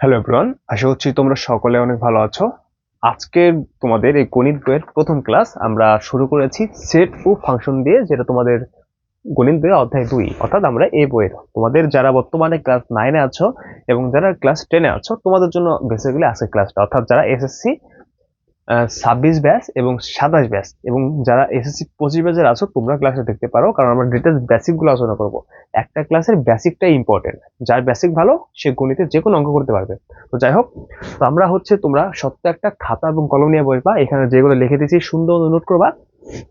Hello everyone আশা করছি তোমরা সকলে অনেক ভালো আছো। আজকে তোমাদের এই গণিত বইয়ের প্রথম ক্লাস আমরা শুরু করেছি সেট ও ফাংশন দিয়ে, যেটা তোমাদের গণিত বইয়ের অধ্যায় দুই, অর্থাৎ আমরা এই বইয়ের। তোমাদের যারা বর্তমানে ক্লাস নাইনে আছো এবং যারা ক্লাস টেনে আছো, তোমাদের জন্য বেসিক্যালি আছে ক্লাসটা অর্থাৎ যারা এসএসসি ছাব্বিশ ব্যাচ এবং সাতাশ ব্যাচ। এবং যারা এসএসসি পঁচিশ ব্যাচের আছো, তোমরা ক্লাসে দেখতে পারো, কারণ আমরা ডিটেলস বেসিকগুলো আলোচনা করব। একটা ক্লাসের বেসিকটাই ইম্পর্টেন্ট যার বেসিক ভালো, সে গণিতে যে কোনো অঙ্ক করতে পারবে। তো যাই হোক, তো আমরা হচ্ছে তোমরা সত্য একটা খাতা এবং কলম নিয়ে বসবা এখানে যেগুলো লিখে দিয়েছি, সুন্দর নোট করবা।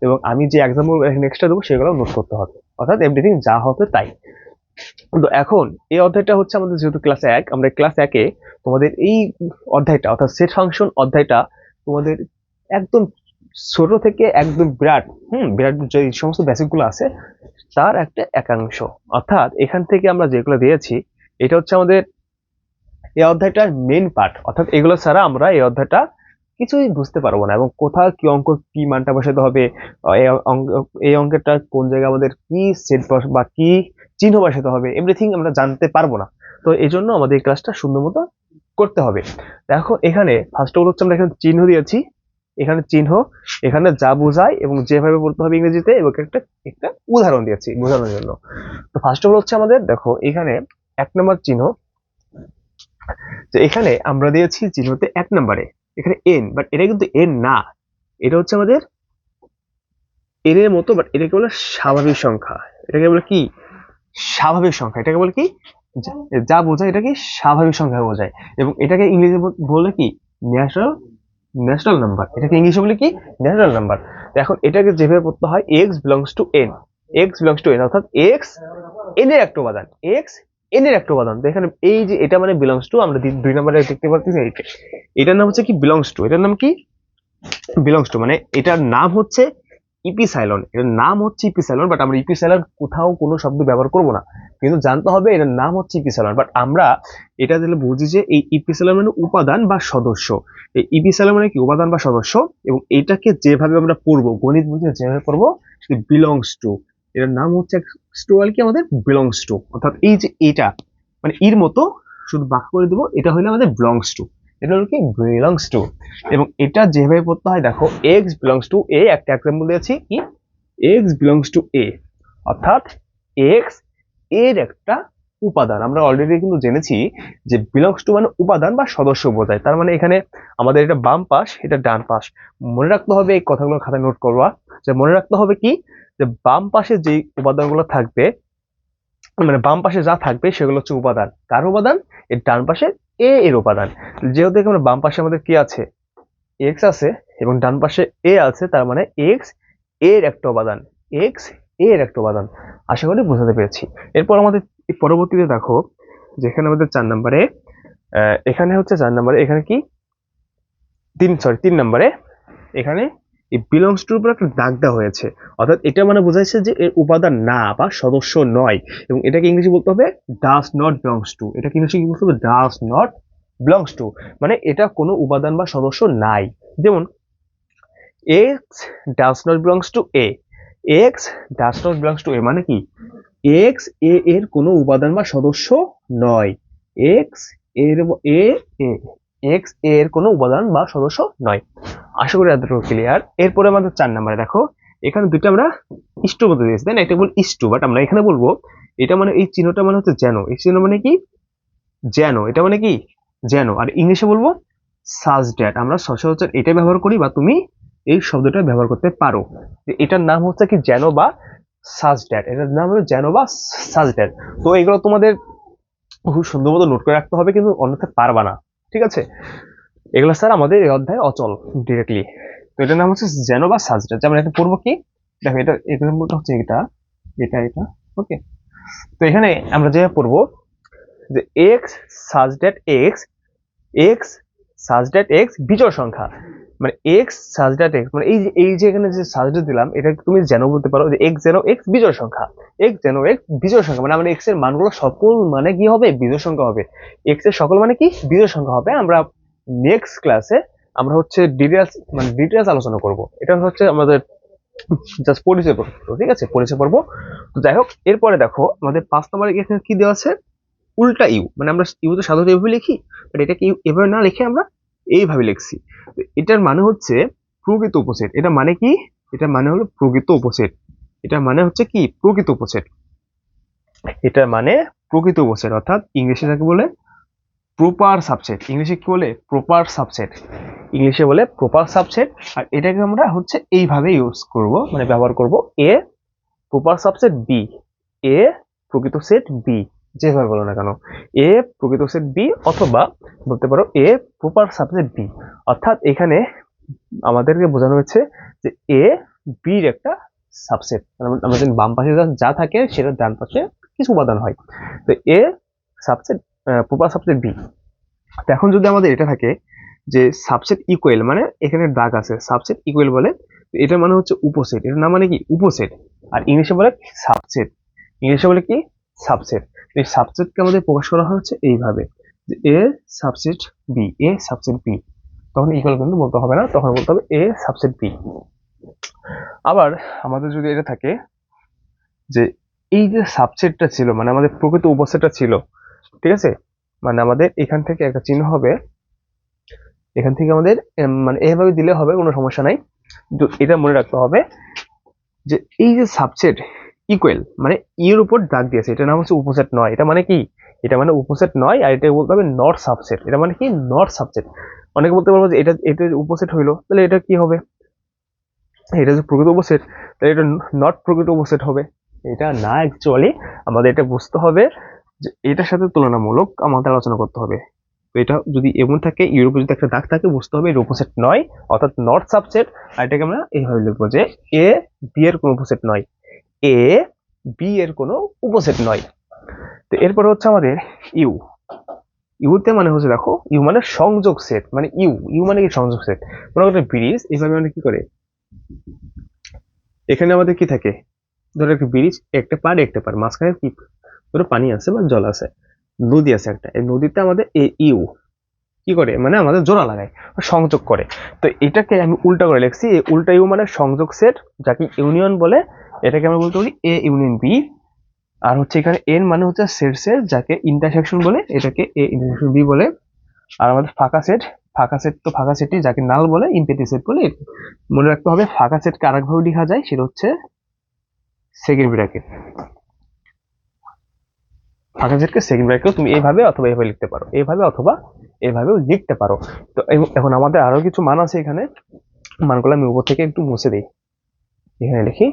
এবং আমি যে এক্সাম্পল নেক্সটটা দেবো, সেগুলো নোট করতে হবে। অর্থাৎ এভরিথিং যা হবে তাই। তো এখন, এই অধ্যায়টা হচ্ছে আমাদের যেহেতু ক্লাস এক, আমরা ক্লাস একে তোমাদের এই অধ্যায়টা, অর্থাৎ সেট ফাংশন অধ্যায়টা তোমাদের একদম ছোট থেকে একদম বিরাট, হুম, বিরাট যে সমস্ত বেসিকগুলো আছে, তার একটা একাংশ। অর্থাৎ এখান থেকে আমরা যেগুলো দিয়েছি, এটা হচ্ছে আমাদের এই অধ্যায়টার মেন পার্ট অর্থাৎ এগুলো ছাড়া আমরা এই অধ্যায়টা কিছুই বুঝতে পারব না এবং কোথাও কি অঙ্ক, কি মানটা বসাতে হবে এই অঙ্ক, এই অঙ্কেরটা কোন জায়গায় আমাদের কি সেট বা কি চিহ্ন বসাতে হবে এভরিথিং আমরা জানতে পারব না। তো এই জন্য আমাদের এই ক্লাসটা সুন্দর মতো করতে হবে। দেখো, এখানে ফার্স্ট অফ অল হচ্ছে আমরা এখানে চিহ্ন দিয়েছি। এখানে চিহ্ন, এখানে যা বোঝায় এবং যেভাবে বলতে হবে ইংরেজিতে এবং একটা একটা উদাহরণ দিয়েছি বোঝানোর জন্য। তো ফার্স্ট অফ অল হচ্ছে আমাদের, দেখো, এখানে এক নম্বর চিহ্ন। তো এখানে আমরা দিয়েছি চিহ্নতে এক নম্বরে। এখানে এন বাট এটা কিন্তু এন না। এটা হচ্ছে আমাদের এন এর মতো বাট এটাকে বলে স্বাভাবিক সংখ্যা। এটাকে বলে কি? স্বাভাবিক সংখ্যা। এটাকে বলে কি? যা- বোঝায় এটাকে স্বাভাবিক সংখ্যা বোঝায়। এবং এটাকে ইংরেজি বলে কি? Natural natural number. এটাকে ইংলিশে বলে কি? Natural number. এখন এটাকে যেভাবে পড়তে হয় X belongs to N X belongs to N অর্থাৎ এক্স এন এর একটা উপাদান। এক্স এন এর একটা উপাদান। তো এখানে এই যে এটা মানে বিলংস টু আমরা দুই নম্বরে দেখতে পাচ্ছি এটার নাম হচ্ছে কি বিলংস টু এটার নাম কি? বিলংস টু মানে এটার নাম হচ্ছে ইপিসাইলন। এটার নাম হচ্ছে ইপিসাইলন বাট আমরা ইপিসাইলন কোথাও কোনো শব্দ ব্যবহার করব না। কিন্তু জানতে হবে এটার নাম হচ্ছে ইপিসাইলন। বাট আমরা এটা দিলে বুঝি যে এই ইপিসাইলন মানে উপাদান বা সদস্য। এই ইপিসাইলন মানে কি? উপাদান বা সদস্য। এবং এটাকে যেভাবে আমরা পড়ব, গণিত বুঝে যেভাবে পড়ব, সেটা বিলংস টু এটার নাম হচ্ছে স্টুয়াল কি? আমাদের বিলংস টু অর্থাৎ এই যে এটা মানে এর মতো শুধু বাক করে দেবো, এটা হলো আমাদের বিলংস টু এটা হলো কি বিলংস টু এবং এটা যেভাবে পড়তে হয়, দেখো এক্স বিলংস টু এ একটা এক্সাম্পল দিয়েছি, কি? এক্স বিলংস টু এ অর্থাৎ এক্সের একটা উপাদান। আমরা অলরেডি কিন্তু জেনেছি যে বিলংস টু মানে উপাদান বা সদস্য বোঝায়। তার মানে এখানে আমাদের এটা বাম পাশ, এটা ডান পাশ। মনে রাখতে হবে এই কথাগুলো খাতায় নোট করবা যে মনে রাখতে হবে কি? যে বাম পাশে যে উপাদানগুলো থাকবে মানে বাম পাশে যা থাকবে সেগুলো হচ্ছে উপাদান। কার উপাদান? এর ডান পাশে এ এর উপাদান। যেহেতু এখানে বাম পাশে আমাদের কি আছে? এক্স আছে এবং ডান পাশে এ আছে, তার মানে এক্সের একটা উপাদান। এক্সের একটা উপাদান। আশা করি বোঝাতে পেরেছি। এরপর আমাদের পরবর্তীতে দেখো, যেখানে আমাদের চার নম্বরে এখানে হচ্ছে চার নম্বরে, এখানে কি? তিন সরি তিন নম্বরে, এখানে এই বিলংস টুর উপর একটা দাগ দেওয়া হয়েছে। অর্থাৎ এটা মানে বোঝাইছে যে এর উপাদান না, বা সদস্য নয়। এবং এটাকে ইংরেজি বলতে হবে ডাস নট বিলংস টু এটাকে ইংরেজি কি বলতে হবে ডাস নট বিলংস টু মানে এটা কোনো উপাদান বা সদস্য নাই। যেমন X does not belongs to A X does not belongs to A মানে কি? এক্স এ এর কোনো উপাদান বা সদস্য নয়। এক্সের এ এক্সের কোনো উপাদান বা সদস্য নয়। আশা করি এতটুকু ক্লিয়ার এরপরে আমাদের চার নাম্বারে দেখো, এখানে দুটো আমরা ইষ্টু বলতে দিয়েছি, তাই না? এটা বল ইষ্টু বাট আমরা এখানে বলব, এটা মানে এই চিহ্নটা মানে হচ্ছে যেন। এই চিহ্ন মানে কি? যেন। এটা মানে কি? যেন। আর ইংলিশে বলব সাজ ড্যাট আমরা সচরাচর এটা ব্যবহার করি বা তুমি এই শব্দটা ব্যবহার করতে পারো। এটার নাম হচ্ছে কি যেন বা সাজ ড্যাট এটার নাম হলো যেন বা সাজ ড্যাট তো এগুলো তোমাদের খুব সুন্দর মতো নোট করে রাখতে হবে, কিন্তু অন্যথা পারবা না। ঠিক আছে? এগুলো স্যার আমাদের এই অধ্যায় অচল ডিরেক্টলি তো এটার নাম হচ্ছে জেনোবা বা সাজ ড্যাট যেমন এটা পড়ব কি? দেখো এটা এক্সাম্পলটা হচ্ছে এটা এটা এটা ওকে তো এখানে আমরা যেটা পড়ব, যে X such that X X such that X বিজয় সংখ্যা। মানে এক্স সাজ ড্যাট এক্স মানে এই যে এই যে এখানে যে সাজ দিলাম, এটা তুমি যেন বলতে পারো যে এক্স যেন এক্স বিজোড় সংখ্যা। এক্স যেন এক্স বিজয় সংখ্যা মানে আমাদের এক্সের মানগুলো সকল মানে কি হবে? বিজয় সংখ্যা হবে। এক্সের সকল মানে কি? বিজয় সংখ্যা হবে। আমরা নেক্সট ক্লাসে আমরা হচ্ছে ডিটেলস মানে ডিটেলস আলোচনা করব। এটা হচ্ছে আমাদের জাস্ট পরিচয় পর্ব, ঠিক আছে? পরিচয় পর্ব। তো যাই হোক, এরপরে দেখো, আমাদের পাঁচ নম্বরে এখানে কি দেওয়া আছে? উল্টা ইউ মানে আমরা ইউ তো সাধারণত এভাবে লিখি বাট এটাকে এভাবে না লিখে আমরা এইভাবে লিখছি। এটার মানে হচ্ছে প্রকৃত উপসেট। এটা মানে কি? এটা মানে হলো প্রকৃত উপসেট। এটা মানে হচ্ছে কি? প্রকৃত উপসেট। এটা মানে প্রকৃত উপসেট। অর্থাৎ ইংলিশে যাকে বলে প্রপার সাবসেট ইংলিশে কি বলে? প্রপার সাবসেট ইংলিশে বলে প্রপার সাবসেট আর এটাকে আমরা হচ্ছে এইভাবে ইউজ করব মানে ব্যবহার করব A proper subset B. A প্রকৃত সেট বি। যেভাবে বলো না কেন? এ প্রকৃত সেট বি অথবা বলতে পারো এ প্রপার সাবসেট বি অর্থাৎ এখানে আমাদেরকে বোঝানো হয়েছে যে এ বির একটা সাবসেট আমাদের বাম পাশে যা- থাকে সেটা ডান পাশে কিছু উপাদান হয়। তো A subset proper subset B তো এখন যদি আমাদের এটা থাকে যে সাবসেট ইকুয়াল মানে এখানে দাগ আছে সাবসেট ইকুয়াল বলে এটার মানে হচ্ছে উপসেট। এটার নাম মানে কি? উপসেট। আর ইংলিশে বলে সাবসেট ইংলিশে বলে কি? সাবসেট এই সাবসেটকে আমাদের প্রকাশ করা হচ্ছে এইভাবে যে A subset B A subset B তখন ইকুয়াল কিন্তু বলতে হবে না, তখন বলতে হবে এ সাবসেট বি আবার আমাদের যদি এটা থাকে যে এই যে সাবসেটটা ছিল মানে আমাদের প্রকৃত উপসেটটা ছিল, ঠিক আছে? মানে আমাদের এখান থেকে একটা চিহ্ন হবে, এখান থেকে আমাদের মানে এভাবে দিলে হবে, কোনো সমস্যা নাই। কিন্তু এটা মনে রাখতে হবে যে এই যে সাবসেট ইকুয়াল মানে ইর উপর দাগ দিয়েছে। এটা নাম হচ্ছে উপসেট নয়। এটা মানে কি? এটা মানে উপসেট নয় আর এটা বলতে হবে নট সাবসেট এটা মানে কি? নট সাবসেট অনেকে বলতে পারব যে এটা এটা উপসেট হইল, তাহলে এটা কি হবে? এটা যে প্রকৃত উপসেট, তাহলে এটা নট প্রকৃত উপসেট হবে। এটা না অ্যাকচুয়ালি আমাদের এটা বুঝতে হবে যে এটার সাথে তুলনামূলক আমাদের আলোচনা করতে হবে। তো এটা যদি এমন থাকে ইউরোপে যদি একটা দাগ থাকে, বুঝতে হবে এর উপসেট নয়, অর্থাৎ নট সাবসেট আর এটাকে আমরা এইভাবে লিখব যে এ বি এর কোনো উপসেট নয়। এ বি এর কোনো উপসেট নয়। তো এরপরে হচ্ছে আমাদের ইউ ইউতে মানে হচ্ছে দেখো ইউ মানে সংযোগ সেট মানে ইউ ইউ মানে কি সংযোগ সেট? মনে করো ব্রিজ, এইভাবে মানে কি করে? এখানে আমাদের কি থাকে? ধরো একটা ব্রিজ, একটা পার একটা পার মাঝখানে কি? ধরো পানি আছে বা জল আছে, নদী আছে একটা। এই নদীতে আমাদের এ ইউ কি করে? মানে আমাদের জোড়া লাগায়, সংযোগ করে। তো এটাকে আমি উল্টা করে লিখছি, এই উল্টা ইউ মানে সংযোগ সেট, যাকে ইউনিয়ন বলে এটাকে আমরা বলতে পারি এ ইউনিয়ন বি আর হচ্ছে এখানে এন মানে হচ্ছে সেট সেট যাকে ইন্টারসেকশন বলে, এটাকে এ ইন্টারসেকশন বি বলে। আর আমাদের ফাঁকা সেট ফাঁকা সেট তো ফাঁকা সেটই যাকে নাল বলে ইম্পেটি সেট বলে। মনে রাখতে হবে ফাঁকা সেটকে আরেকভাবে লেখা যায়, সেটা হচ্ছে সেকেন্ড ব্র্যাকেট ফাঁকা সেটকে সেকেন্ড ব্র্যাকেট তুমি এইভাবে অথবা এইভাবে লিখতে পারো। এইভাবে অথবা এইভাবেও লিখতে পারো। তো এখন আমাদের আরও কিছু মান আছে এখানে। মানগুলো আমি উপর থেকে একটু মুছে দিই। এখানে লিখি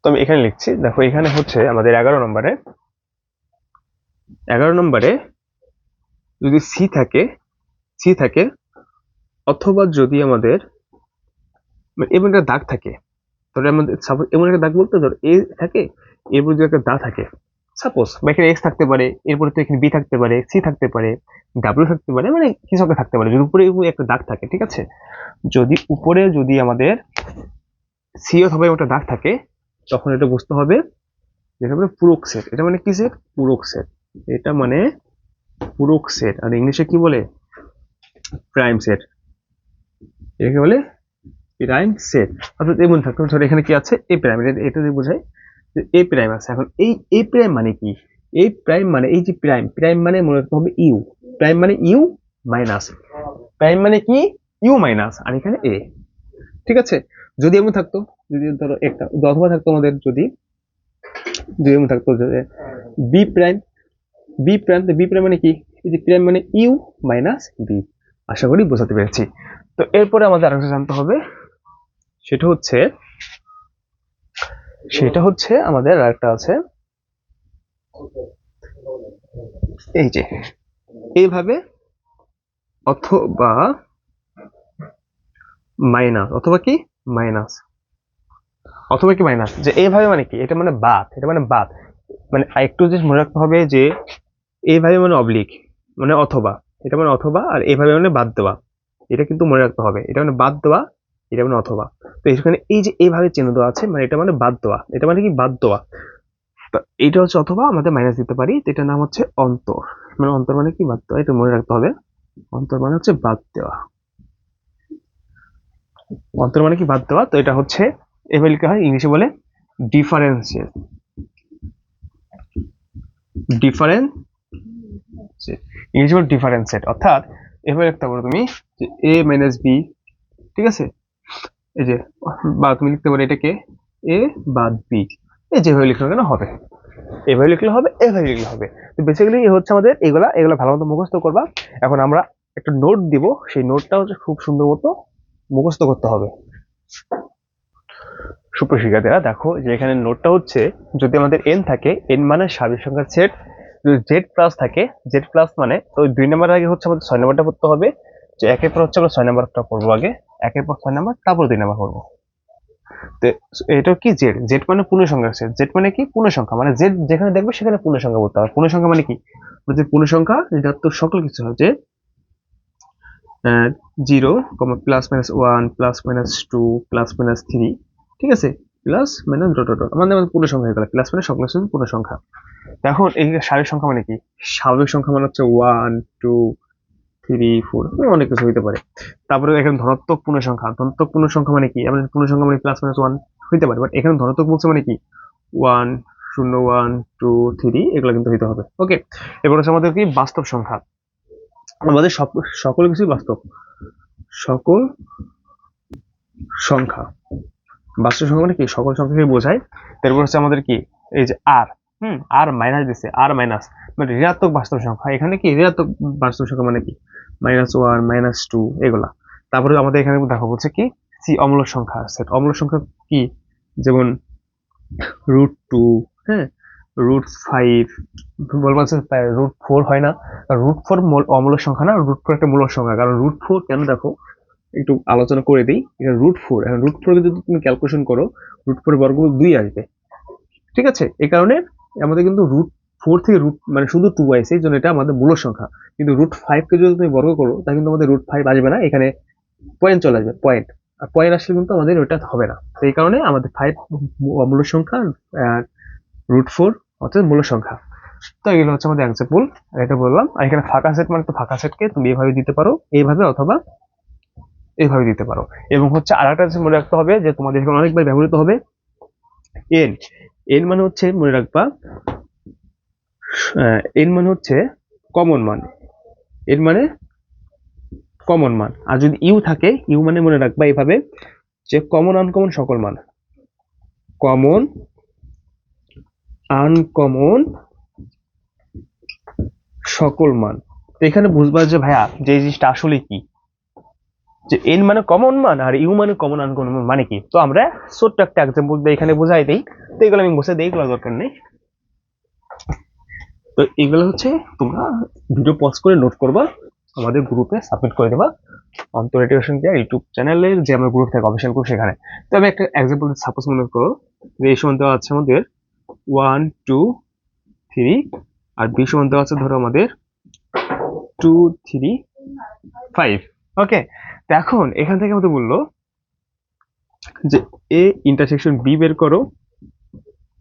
তো আমি এখানে লিখছি। দেখো, এখানে হচ্ছে আমাদের এগারো নম্বরে। এগারো নম্বরে যদি সি থাকে সি থাকে, অথবা যদি আমাদের মানে এমন একটা দাগ থাকে তাহলে আমাদের সাপোজ এমন একটা দাগ বলতে ধর এ থাকে, এরপর যদি একটা দাগ থাকে সাপোজ বা এখানে এক্স থাকতে পারে, এরপরে তো এখানে বি থাকতে পারে সি থাকতে পারে ডাব্লিউ থাকতে পারে মানে কিছু একটা থাকতে পারে, যদি উপরে একটা দাগ থাকে, ঠিক আছে? যদি উপরে যদি আমাদের সি অথবা একটা দাগ থাকে তখন এটা বুঝতে হবে, যেটা মানে পূরক সেট এটা মানে কি সেট পূরক সেট এটা মানে পূরক সেট আর ইংলিশে কি বলে? প্রাইম সেট এটাকে বলে প্রাইম সেট অর্থাৎ এমন থাকতে ধরো এখানে কি আছে? এ প্রাইম এটা এটা দিয়ে বোঝায়, যে এ প্রাইম আছে। এখন এই এ প্রাইম মানে কি? এই প্রাইম মানে এই যে প্রাইম প্রাইম মানে মনে রাখতে হবে ইউ প্রাইম মানে ইউ মাইনাস প্রাইম মানে কি? ইউ মাইনাস আর এখানে এ ঠিক আছে? যদি এমন থাকতো যদি ধরো একটা অথবা থাকতো আমাদের যদি যদি থাকতো যে B prime B prime B prime মানে কি? যে প্রাইম মানে ইউ মাইনাস বি আশা করি বোঝাতে পেরেছি। তো এরপরে আমাদের আরেকটা জানতে হবে, সেটা হচ্ছে সেটা হচ্ছে আমাদের আরেকটা আছে, এই যে, এইভাবে অথবা মাইনাস অথবা কি? মাইনাস অথবা কি মাইনাস যে এইভাবে মানে কি? এটা মানে বাদ, এটা মানে বাদ। মানে একটু যে মনে রাখতে হবে যে এইভাবে মানে অবলিক মানে অথবা। এটা মানে অথবা আর এইভাবে মানে বাদ দেওয়া। এটা কিন্তু মনে রাখতে হবে। এটা মানে বাদ দেওয়া, এটা মানে অথবা। তো এখানে এই যে এইভাবে চিহ্ন দেওয়া আছে মানে এটা মানে বাদ দেওয়া। এটা মানে কি? বাদ দেওয়া। তো এইটা হচ্ছে অথবা, আমাদের মাইনাস দিতে পারি। এটার নাম হচ্ছে অন্তর। মানে অন্তর মানে কি? বাদ দেওয়া। এটা মনে রাখতে হবে। অন্তর মানে হচ্ছে বাদ দেওয়া। অন্তর মানে কি? বাদ দেওয়া। তো এটা হচ্ছে লিখা হয়, ইংলিশে বলে ডিফারেন্সিয়েট ডিফারেন্স ইংলিশে বলে ডিফারেন্সিয়েট অর্থাৎ এভাবে লিখতে পারো তুমি যে এ মাইনাস বি ঠিক আছে? এই যে, বা তুমি লিখতে পারো এটাকে এ বাদ বি এই যেভাবে লিখলে কেন হবে? এভাবে লিখলে হবে, এভাবে লিখলে হবে। তো বেসিক্যালি হচ্ছে আমাদের এগুলা এগুলা ভালো মতো মুখস্থ করবা। এখন আমরা একটা নোট দিব, সেই নোটটা হচ্ছে খুব সুন্দর মতো মুখস্থ করতে হবে। সুপ্রশিক্ষার্থীরা, দেখো যে এখানে নোটটা হচ্ছে, যদি আমাদের এন থাকে এন মানে স্বাভাবিক সংখ্যার সেট যদি জেড প্লাস থাকে জেড প্লাস মানে তো দুই নাম্বার আগে হচ্ছে আমাদের ছয় নাম্বারটা পড়তে হবে যে একের পর হচ্ছে আমরা ছয় নাম্বারটা পড়ব আগে, একের পর ছয় নাম্বার তারপর দুই নাম্বার পড়ব। তো এটা কি জেড জেড মানে পূর্ণ সংখ্যা সেট জেড মানে কি? পূর্ণ সংখ্যা মানে জেড যেখানে দেখবে সেখানে পূর্ণ সংখ্যা বলতে হবে। পূর্ণ সংখ্যা মানে কি? যে পূর্ণ সংখ্যা ঋণাত্মক সকল কিছু যে zero comma plus minus one plus minus two plus minus three ঠিক আছে? প্লাস মাইনাস ডট ডট আমাদের আমাদের পূর্ণ সংখ্যা হয়ে গেল। প্লাস মানে সকল পূর্ণ সংখ্যা। এখন এই স্বাভাবিক সংখ্যা মানে কি? স্বাভাবিক সংখ্যা মানে হচ্ছে ওয়ান টু থ্রি ফোর অনেক কিছু হইতে পারে। তারপরে এখানে ধনাত্মক পূর্ণ সংখ্যা। ধনাত্মক পূর্ণ সংখ্যা মানে কি? আমাদের পূর্ণ সংখ্যা মানে প্লাস মাইনাস ওয়ান হইতে পারে। বাট এখানে ধনাত্মক বলছে মানে কি? ওয়ান শূন্য ওয়ান টু থ্রি এগুলো কিন্তু হইতে হবে। ওকে এবার হচ্ছে আমাদের কি? বাস্তব সংখ্যা। আমাদের সব সকল কিছুই বাস্তব। সকল সংখ্যা। বাস্তব সংখ্যা মানে কি সকল সংখ্যাকে বোঝায়। তারপর হচ্ছে আমাদের কি? এই যে আর হুম? আর মাইনাস দিছে আর মাইনাস মানে ঋণাত্মক বাস্তব সংখ্যা। এখানে কি ঋণাত্মক বাস্তব সংখ্যা মানে কি? মাইনাস ওয়ান মাইনাস টু এগুলা। তারপরে আমাদের এখানে দেখো বলছে কি? সি অমূলক সংখ্যা সেট অমূলক সংখ্যা কি? যেমন রুট টু হ্যাঁ? রুট ফাইভ বলব রুট ফোর হয় না। রুট ফোর অমূলক সংখ্যা না রুট ফোর একটা মূল সংখ্যা। কারণ রুট ফোর কেন দেখো? একটু আলোচনা করে দিই। এটা রুট ফোর এখন রুট ফোর যদি তুমি ক্যালকুলেশন করো রুট ফোর বর্গমূল দুই আসবে। ঠিক আছে? এই কারণে আমাদের কিন্তু রুট ফোর থেকে রুট মানে শুধু টু আইসে এই জন্য এটা আমাদের মূল সংখ্যা। কিন্তু রুট ফাইভকে যদি তুমি বর্গ করো, তাহলে কিন্তু আমাদের রুট ফাইভ আসবে না। এখানে পয়েন্ট চলে আসবে পয়েন্ট আর পয়েন্ট আসলে কিন্তু আমাদের ওটা হবে না। তো এই কারণে আমাদের ফাইভ মূল সংখ্যা রুট ফোর অর্থাৎ মূল সংখ্যা। তো এগুলো হচ্ছে আমাদের এক্সাম্পল এটা বললাম, আর এখানে ফাঁকা সেট মানে তো ফাঁকা সেটকে তুমি এইভাবে দিতে পারো, এইভাবে অথবা এইভাবে দিতে পারো। এবং হচ্ছে আর একটা মনে রাখতে হবে যে তোমাদের এখানে অনেকবার ব্যবহৃত হবে। এন এন মানে হচ্ছে মনে রাখবা এন মানে হচ্ছে কমন মান। এন মানে কমন মান। আর যদি ইউ থাকে ইউ মানে মনে রাখবা এইভাবে যে কমন আনকমন সকল মান। কমন আনকমন সকল মান। এখানে বুঝবা যে ভাইয়া, যে জিনিসটা আসলে কি? যে এন মানে কমন মান, আর ইউ মানে কমন আনকমন মান মানে কি? তো আমরা ছোট্ট একটা এক্সাম্পল দিয়ে এখানে বোঝাই দিই। তো এগুলো আমি বসে দিই, এগুলো দরকার নেই। তো এগুলো হচ্ছে তোমরা ভিডিও পজ করে নোট করবা, আমাদের গ্রুপে সাবমিট করে দেবা অন্তর এডুকেশন কেয়ার ইউটিউব চ্যানেলের যে আমার গ্রুপ থাকে অফিসিয়াল গ্রুপ সেখানে। তো আমি একটা এক্সাম্পল সাপোজ মনে করো যে এই সমান দেওয়া আছে আমাদের ওয়ান টু থ্রি আর বি সমান দেওয়া আছে ধরো আমাদের টু থ্রি ফাইভ ওকে এখন এখান থেকে আমাদের বলল যে এ ইন্টারসেকশন বি বের করো।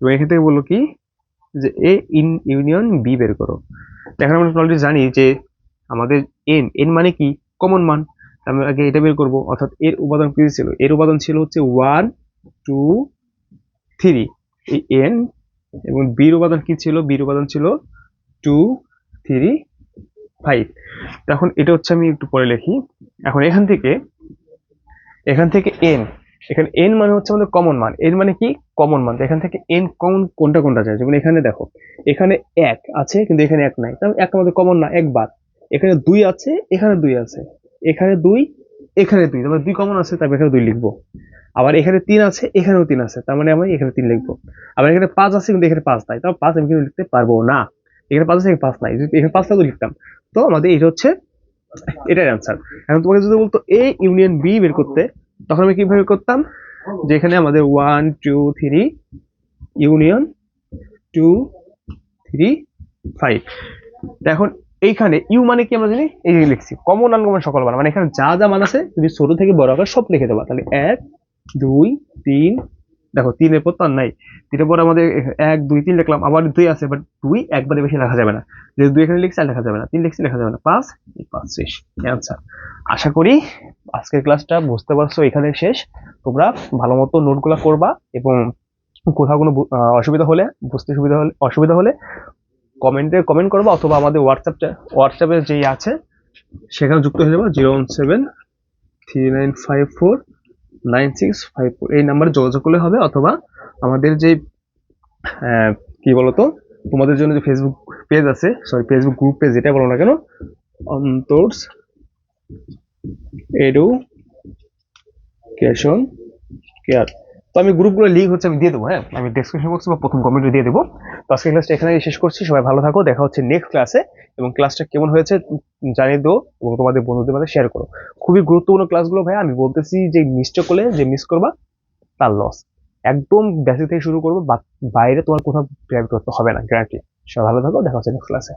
এবং এখান থেকে বলল কি? যে এ ইন ইউনিয়ন বি বের করো। এখন আমরা অলরেডি জানি যে আমাদের এন এন মানে কি? কমন মান। আমরা আগে এটা বের করব। অর্থাৎ এর উপাদান কি ছিল? এর উপাদান ছিল হচ্ছে ওয়ান টু থ্রি এই এন এবং বির উপাদান কি ছিল? বির উপাদান ছিল টু থ্রি ফাইভ এখন এটা হচ্ছে আমি একটু পরে লিখি। এখন এখান থেকে এখান থেকে এন এখানে এন মানে হচ্ছে আমাদের কমন মান। এন মানে কি? কমন মান। এখান থেকে এন কমন কোনটা কোনটা যায় যেমন এখানে দেখো, এখানে এক আছে, কিন্তু এখানে এক নাই। তাহলে এক আমাদের কমন না একবার এখানে দুই আছে, এখানে দুই আছে। এখানে দুই এখানে দুই। তারপরে দুই কমন আছে, তারপরে এখানে দুই লিখব। আবার এখানে তিন আছে, এখানেও তিন আছে। তার মানে আমি এখানে তিন লিখব। আবার এখানে পাঁচ আছে, কিন্তু এখানে পাঁচ নাই। তাও পাঁচ আমি কিন্তু লিখতে পারব না। এখানে পাঁচ আছে, এখানে পাঁচ নাই। যদি এখানে পাঁচ থাকলে লিখতাম। তো আমাদের এটা হচ্ছে এটার অ্যান্সার এখন তোমাকে যদি বলতো এ ইউনিয়ন বি বের করতে, তখন আমি কীভাবে করতাম? যেখানে আমাদের one two three union two three five এখন এইখানে ইউ মানে কি আমরা জানি? এই যে লিখছি কমন আনকমন সকল মান মানে এখানে যা যা মান আছে, তুমি ছোট থেকে বড় আকার সব লিখে দেবা। তাহলে এক, দুই, তিন দেখো, তিনের পর তো আর নাই। তিনের পর আমাদের এক, দুই, তিন লিখলাম, আবার দুই আছে বাট দুই একবারে বেশি লেখা যাবে না। যদি দুই এখানে লিখছি, আর লেখা যাবে না। তিন লিখছি, লেখা যাবে না। পাঁচ পাঁচ, শেষ। অ্যান্সার আশা করি আজকের ক্লাসটা বুঝতে পারছ, এখানে শেষ। তোমরা ভালো মতো নোটগুলো করবা এবং কোথাও কোনো অসুবিধা হলে, বুঝতে সুবিধা হলে, অসুবিধা হলে কমেন্টে কমেন্ট করবা অথবা আমাদের হোয়াটসঅ্যাপটা হোয়াটসঅ্যাপে যেই আছে, সেখানে যুক্ত হয়ে যাব zero one seven three nine five four nine six five four এই নাম্বারে যোগাযোগ করলে হবে অথবা আমাদের যে কি বলতো, তোমাদের জন্য যে ফেসবুক পেজ আছে সরি ফেসবুক গ্রুপ পেজ যেটা বলো না কেন, অন্তর্স এডুকেশন কেয়ার। তো আমি গ্রুপগুলো লিঙ্ক হচ্ছে, আমি দিয়ে দেবো হ্যাঁ? আমি ডেসক্রিপশন বক্সে বা প্রথম কমেন্টে দিয়ে দেবো। তো আজকে ক্লাসটা এখানে শেষ করছি, সবাই ভালো থাকো, দেখা হচ্ছে নেক্সট ক্লাসে এবং ক্লাসটা কেমন হয়েছে জানিয়ে দিও এবং তোমাদের বন্ধুদের মধ্যে শেয়ার করো। খুবই গুরুত্বপূর্ণ ক্লাসগুলো ভাই আমি বলতেছি যে মিসটা করলে, যে মিস করবা, তার লস একদম বেসিক থেকে শুরু করব বাইরে তোমার কোথাও প্রাইভেট করতে হবে না গ্যারান্টি সবাই ভালো থাকো, দেখা হচ্ছে নেক্সট ক্লাসে